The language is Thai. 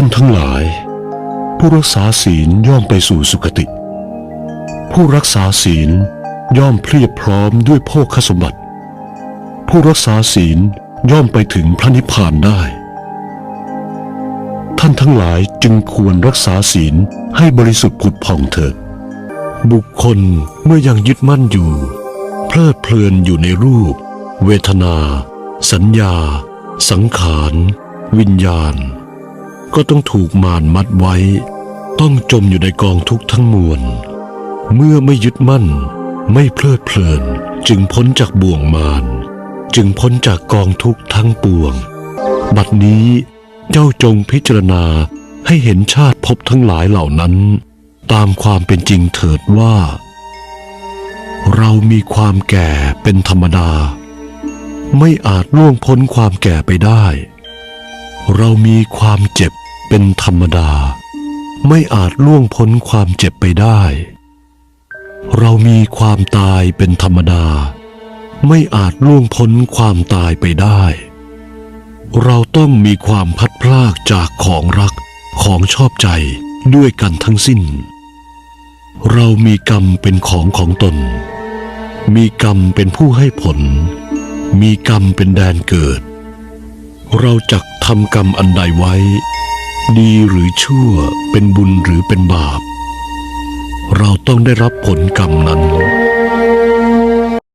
านทั้งหลาย ผู้รักษาศีลย่อมไปสู่สุคติ ผู้รักษาศีลย่อมเพรียบพร้อมด้วยโภคสมบัติ ผู้รักษาศีลย่อมไปถึงพระนิพพานได้ ท่านทั้งหลายจึงควรรักษาศีลให้บริสุทธิ์ผุดผ่องเถิด บุคคลเมื่อยังยึดมั่นอยู่ เพลิดเพลินอยู่ในรูป เวทนา สัญญา สังขาร วิญญาณ ก็ต้องถูกมารมัดไว้ ต้องจมอยู่ในกองทุกข์ทั้งมวล เมื่อไม่ยึดมั่น ไม่เพลิดเพลิน จึงพ้นจากบ่วงมารจึงพ้นจากกองทุกข์ทั้งปวง บัดนี้เจ้าจงพิจารณาให้เห็นชาติภพทั้งหลายเหล่านั้น ตามความเป็นจริงเถิดว่า เรามีความแก่เป็นธรรมดา ไม่อาจล่วงพ้นความแก่ไปได้ เรามีความเจ็บเป็นธรรมดา ไม่อาจล่วงพ้นความเจ็บไปได้ เรามีความตายเป็นธรรมดา ไม่อาจล่วงพ้นความตายไปได้ เราต้องมีความพัดพลากจากของรักของชอบใจด้วยกันทั้งสิ้น เรามีกรรมเป็นของของตน มีกรรมเป็นผู้ให้ผล มีกรรมเป็นแดนเกิด เราจักทำกรรมอันใดไว้ ดีหรือชั่วเป็นบุญหรือเป็นบาป เราต้องได้รับผลกรรมนั้น